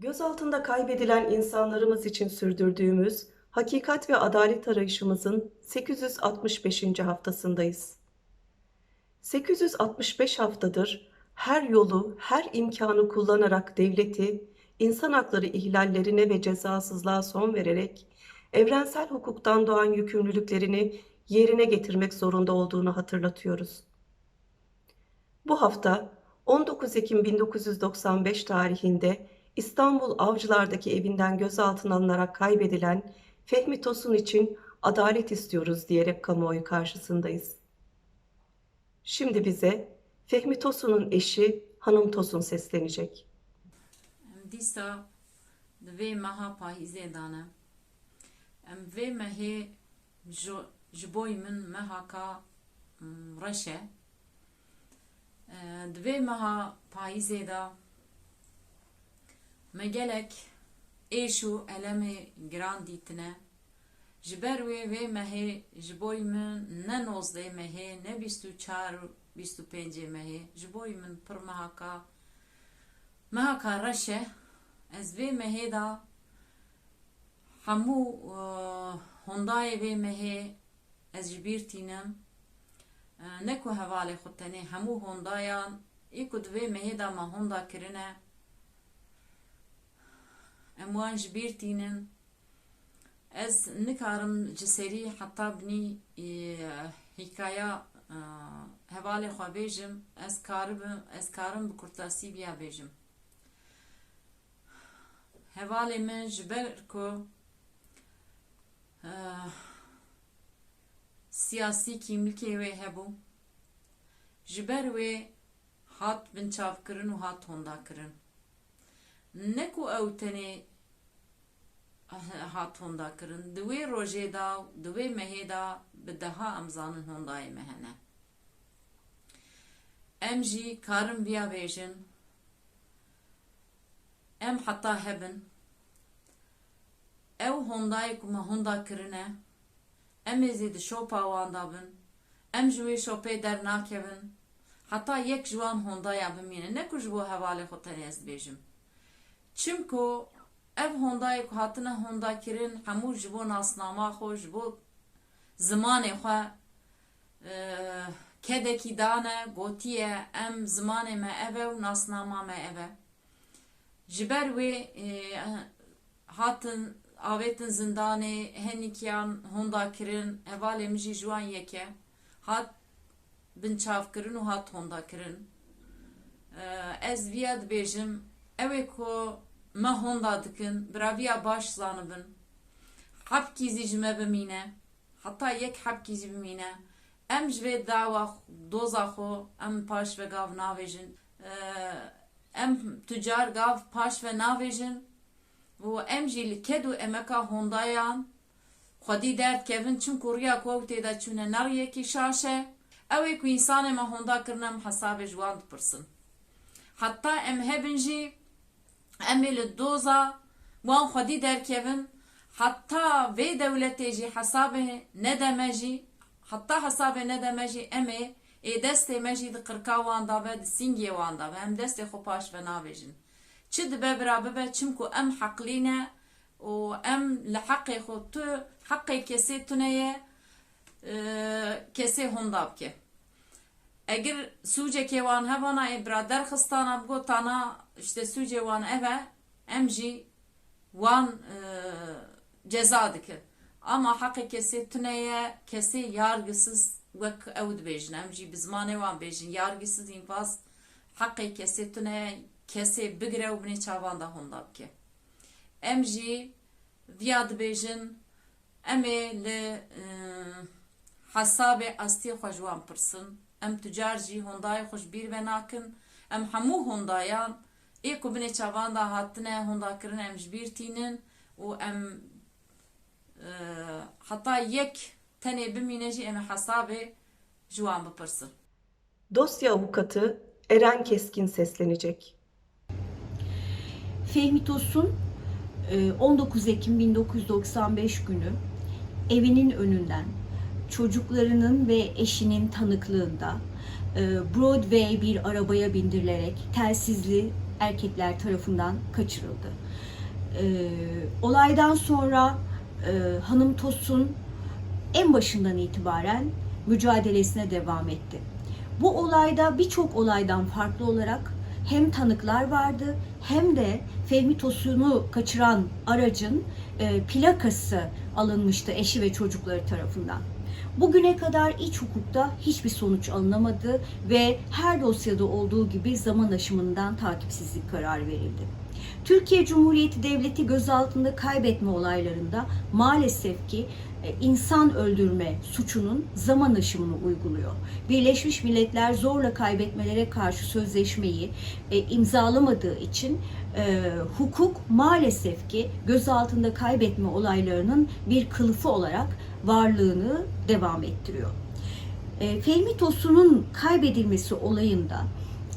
Gözaltında kaybedilen insanlarımız için sürdürdüğümüz hakikat ve adalet arayışımızın 865. haftasındayız. 865 haftadır her yolu, her imkanı kullanarak devleti insan hakları ihlallerine ve cezasızlığa son vererek evrensel hukuktan doğan yükümlülüklerini yerine getirmek zorunda olduğunu hatırlatıyoruz. Bu hafta 19 Ekim 1995 tarihinde İstanbul Avcılar'daki evinden gözaltına alınarak kaybedilen Fehmi Tosun için adalet istiyoruz diyerek kamuoyu karşısındayız. Şimdi bize Fehmi Tosun'un eşi Hanım Tosun seslenecek. Em dîsa di vê meha payîzê de ne em vê mehê ji ji bo min mehaka mm, e de me gelek êş û elemê giran dîtine ji ber wê vê mehê ji bo min ne nozdê mehê ne bîst û çar bîst û pêncê mehê ji bo min pir mehaka mehaka reş e ez vê mehê da hemû uh, hondayê vê mehê ez ji bîr tînim Uh, ne ku hevalê xwe tenê hemû hondayan ê ku di da me honda em wan ji bîr tînin ez nikarim ji serî heta binî e, hîkaya e, hevalê xwe bêjim ez karibim ez karim bi kurtasî biya bêjim. Hevalê min ji ber ku e, siyasî kîmlikê wê hebû. Ji ber wê hat binçavkirin û hat hondakirin hat hondakirin di wê rojê da di wê mehê da bi deha em zanin hondayê me hene em jî karin biya bêjin. Em heta hebin. Ew hondayê ku me honda kirine em ê zê di şopa wan da bin. Em ji wê şopê dernakevin. Heta dibêjim çimku ev hondayê ku hatine honda kirin hemû ji bo nasnama xwe ji bo zimanê xwe e, kedekî dane gotiye em zimanê me ev e nasnama me ev e ji ber wê e, hatin avêtin zindanê henikiyan honda kirin hevalê min jî ji wan yek e hat binçavkirin û hat honda kirin. E, ez viya dibêjim ew ê ku me honda dikin biraviya baş zanibin hepkî zî ji me bimîne heta yek hepkî zî bimîne em ji vê doza xwe em paş ve gav navêjin. E, em tucar gav paş ve navêjin. Û em jî li emeka hondayan. Xwedî derd kevin çimku rûya ku ew têde çûne ner yekî şaş e ew ê ku însanê me honda kirin em hesabê ji wan em hebin em ê li doza wan xwedî derkevin heta vê dewletê jî hesabê nedeme jî heta hesabê nedeme jî em ê ê destê me jî di qirka wan da ve di singê wan da ve em destê xwe paş ve navêjin. Çi dibe bira bibe çimku em heqlîne û em li heqê xwe tu heqê kesê tune ye e, kesê honda bike eğer sucekê wan hevana ê bira derxistana bigotana işte sucê wan ev e em jî wan e, ceza dikin ama heqê kesê tune ye kesê yargısız wek ew dibêjin em jî bi zimanê wan bêjin yargısız infaz heqê kesê tune ye kesê bigire û binê çavan da honda bike em jî viya dibêjin em ê li e, hesabê astiyê xwe ji wan pirsin em tucar jî hondayê xwe ji bîr ve nakin em hemû hondayan ê ku binê çavan da hatine hondakirin em ji bîr tînin û em e, heta yek tenê bimîne jî em hesabê ji wan bipirsin Dosya avukatı Eren Keskin seslenecek. Fehmi Tosun e, 19 Ekim 1995 günü evinin önünden çocuklarının ve eşinin tanıklığında e, Broadway bir arabaya bindirilerek telsizli erkekler tarafından kaçırıldı. E, Olaydan sonra e, Hanım Tosun en başından itibaren mücadelesine devam etti. Bu olayda birçok olaydan farklı olarak hem tanıklar vardı hem de Fehmi Tosun'u kaçıran aracın plakası alınmıştı eşi ve çocukları tarafından. Bugüne kadar iç hukukta hiçbir sonuç alınamadı ve her dosyada olduğu gibi zaman aşımından takipsizlik kararı verildi. Türkiye Cumhuriyeti Devleti gözaltında kaybetme olaylarında maalesef ki e, insan öldürme suçunun zaman aşımını uyguluyor. Birleşmiş Milletler zorla kaybetmelere karşı sözleşmeyi e, imzalamadığı için e, hukuk maalesef ki gözaltında kaybetme olaylarının bir kılıfı olarak varlığını devam ettiriyor. E, Fehmi Tosun'un kaybedilmesi olayında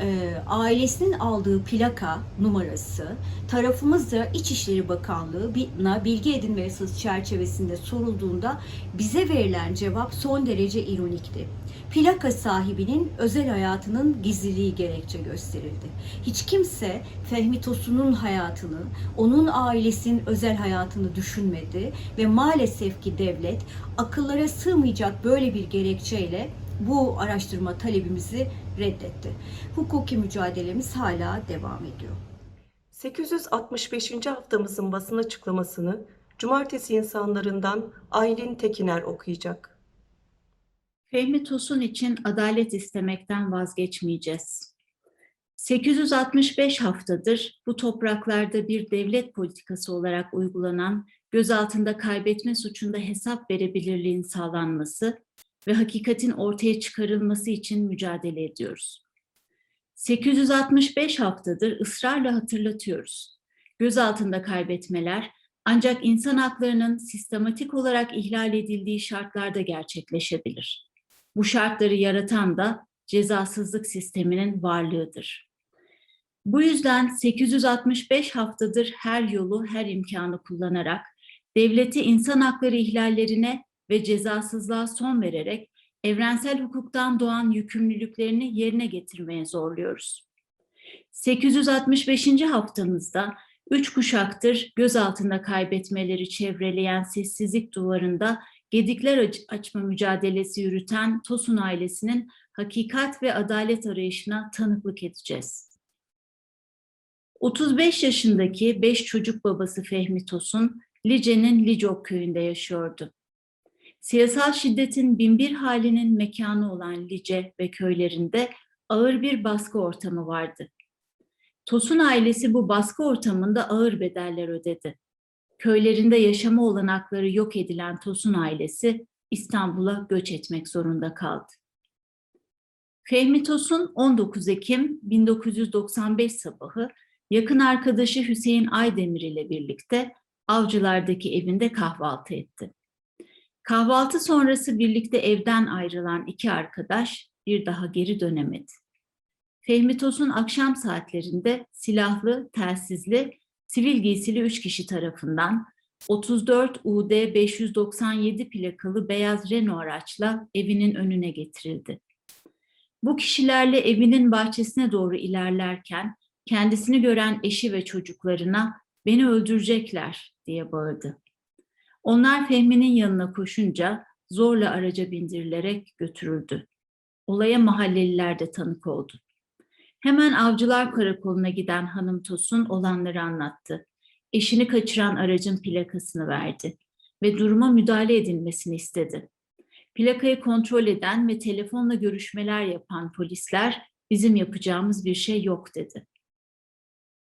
e, ailesinin aldığı plaka numarası tarafımızda İçişleri Bakanlığı'na bilgi edinme yasası çerçevesinde sorulduğunda bize verilen cevap son derece ironikti. Plaka sahibinin özel hayatının gizliliği gerekçe gösterildi. Hiç kimse Fehmi Tosun'un hayatını, onun ailesinin özel hayatını düşünmedi ve maalesef ki devlet akıllara sığmayacak böyle bir gerekçeyle bu araştırma talebimizi reddetti. Hukuki mücadelemiz hala devam ediyor. 865. haftamızın basın açıklamasını Cumartesi insanlarından Aylin Tekiner okuyacak. Fehmi Tosun için adalet istemekten vazgeçmeyeceğiz. 865 haftadır bu topraklarda bir devlet politikası olarak uygulanan gözaltında kaybetme suçunda hesap verebilirliğin sağlanması ve hakikatin ortaya çıkarılması için mücadele ediyoruz. 865 haftadır ısrarla hatırlatıyoruz. Gözaltında kaybetmeler ancak insan haklarının sistematik olarak ihlal edildiği şartlarda gerçekleşebilir. Bu şartları yaratan da cezasızlık sisteminin varlığıdır. Bu yüzden 865 haftadır her yolu, her imkanı kullanarak devleti insan hakları ihlallerine ve cezasızlığa son vererek evrensel hukuktan doğan yükümlülüklerini yerine getirmeye zorluyoruz. 865. haftamızda üç kuşaktır gözaltında kaybetmeleri çevreleyen sessizlik duvarında gedikler aç- açma mücadelesi yürüten Tosun ailesinin hakikat ve adalet arayışına tanıklık edeceğiz. 35 yaşındaki 5 çocuk babası Fehmi Tosun, Lice'nin Licok köyünde yaşıyordu. Siyasal şiddetin binbir halinin mekanı olan Lice ve köylerinde ağır bir baskı ortamı vardı. Tosun ailesi bu baskı ortamında ağır bedeller ödedi. Köylerinde yaşama olanakları yok edilen Tosun ailesi İstanbul'a göç etmek zorunda kaldı. Fehmi Tosun 19 Ekim 1995 sabahı yakın arkadaşı Hüseyin Aydemir ile birlikte Avcılar'daki evinde kahvaltı etti. Kahvaltı sonrası birlikte evden ayrılan iki arkadaş bir daha geri dönemedi. Fehmi Tosun akşam saatlerinde silahlı, telsizli, sivil giysili üç kişi tarafından 34 UD 597 plakalı beyaz Renault araçla evinin önüne getirildi. Bu kişilerle evinin bahçesine doğru ilerlerken kendisini gören eşi ve çocuklarına beni öldürecekler diye bağırdı. Onlar Fehmi'nin yanına koşunca zorla araca bindirilerek götürüldü. Olaya mahalleliler de tanık oldu. Hemen Avcılar Karakolu'na giden Hanım Tosun olanları anlattı. Eşini kaçıran aracın plakasını verdi ve duruma müdahale edilmesini istedi. Plakayı kontrol eden ve telefonla görüşmeler yapan polisler bizim yapacağımız bir şey yok dedi.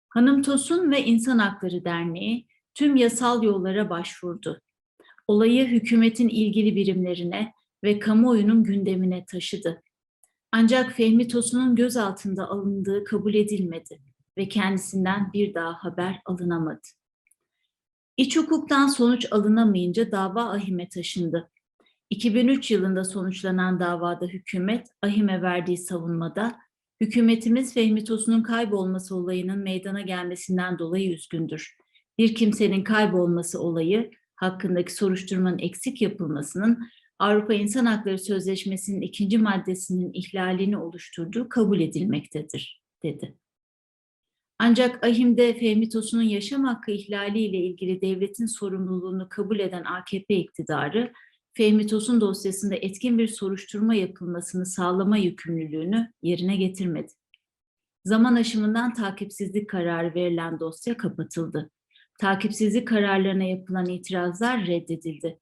Hanım Tosun ve İnsan Hakları Derneği tüm yasal yollara başvurdu. Olayı hükümetin ilgili birimlerine ve kamuoyunun gündemine taşıdı. Ancak Fehmi Tosun'un gözaltında alındığı kabul edilmedi ve kendisinden bir daha haber alınamadı. İç hukuktan sonuç alınamayınca dava ahime taşındı. 2003 yılında sonuçlanan davada hükümet ahime verdiği savunmada hükümetimiz Fehmi Tosun'un kaybolması olayının meydana gelmesinden dolayı üzgündür. Bir kimsenin kaybolması olayı hakkındaki soruşturmanın eksik yapılmasının Avrupa İnsan Hakları Sözleşmesi'nin ikinci maddesinin ihlalini oluşturduğu kabul edilmektedir, dedi. Ancak Ahim'de Fehmi Tosun'un yaşam hakkı ihlaliyle ilgili devletin sorumluluğunu kabul eden AKP iktidarı, Fehmi Tosun dosyasında etkin bir soruşturma yapılmasını sağlama yükümlülüğünü yerine getirmedi. Zaman aşımından takipsizlik kararı verilen dosya kapatıldı. Takipsizlik kararlarına yapılan itirazlar reddedildi.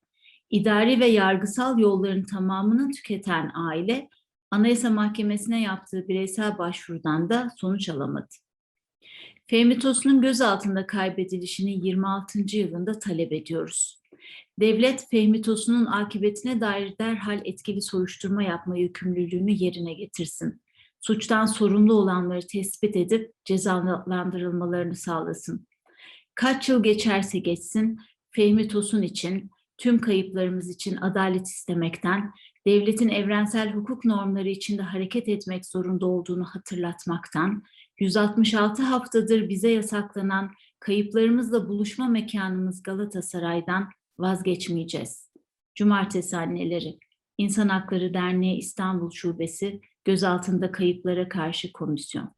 İdari ve yargısal yolların tamamını tüketen aile, Anayasa Mahkemesi'ne yaptığı bireysel başvurudan da sonuç alamadı. Fehmi Tosun'un gözaltında kaybedilişini 26. yılında talep ediyoruz. Devlet Fehmi Tosun'un akıbetine dair derhal etkili soruşturma yapma yükümlülüğünü yerine getirsin. Suçtan sorumlu olanları tespit edip cezalandırılmalarını sağlasın. Kaç yıl geçerse geçsin Fehmi Tosun için, tüm kayıplarımız için adalet istemekten, devletin evrensel hukuk normları içinde hareket etmek zorunda olduğunu hatırlatmaktan, 166 haftadır bize yasaklanan kayıplarımızla buluşma mekanımız Galatasaray'dan vazgeçmeyeceğiz. Cumartesi anneleri, İnsan Hakları Derneği İstanbul Şubesi, gözaltında kayıplara karşı komisyon.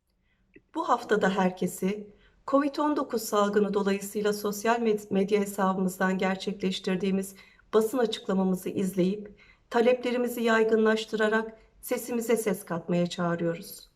Bu haftada herkesi COVID-19 salgını dolayısıyla sosyal med- medya hesabımızdan gerçekleştirdiğimiz basın açıklamamızı izleyip taleplerimizi yaygınlaştırarak sesimize ses katmaya çağırıyoruz.